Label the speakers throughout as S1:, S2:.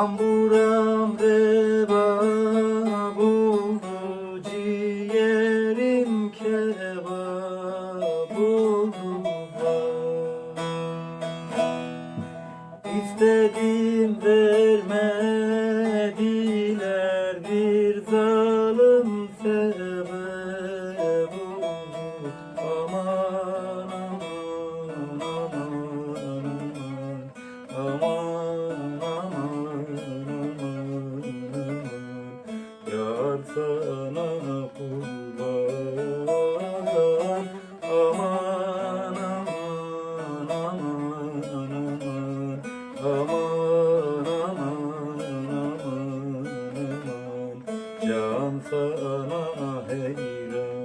S1: Kamburam reva buldu ciğerim İstedim vermediler bir zalim sebep Can sana heyran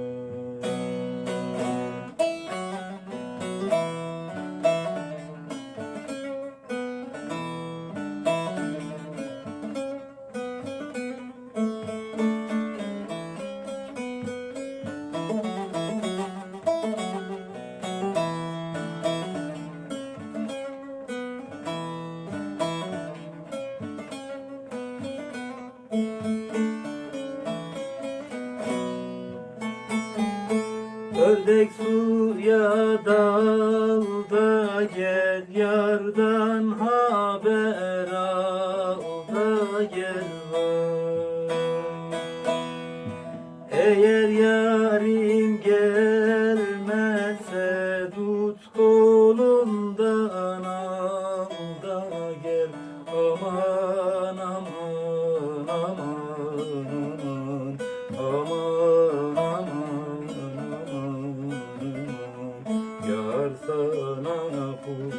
S1: Ördek suya dalda gel yardan haber al gel sana kurban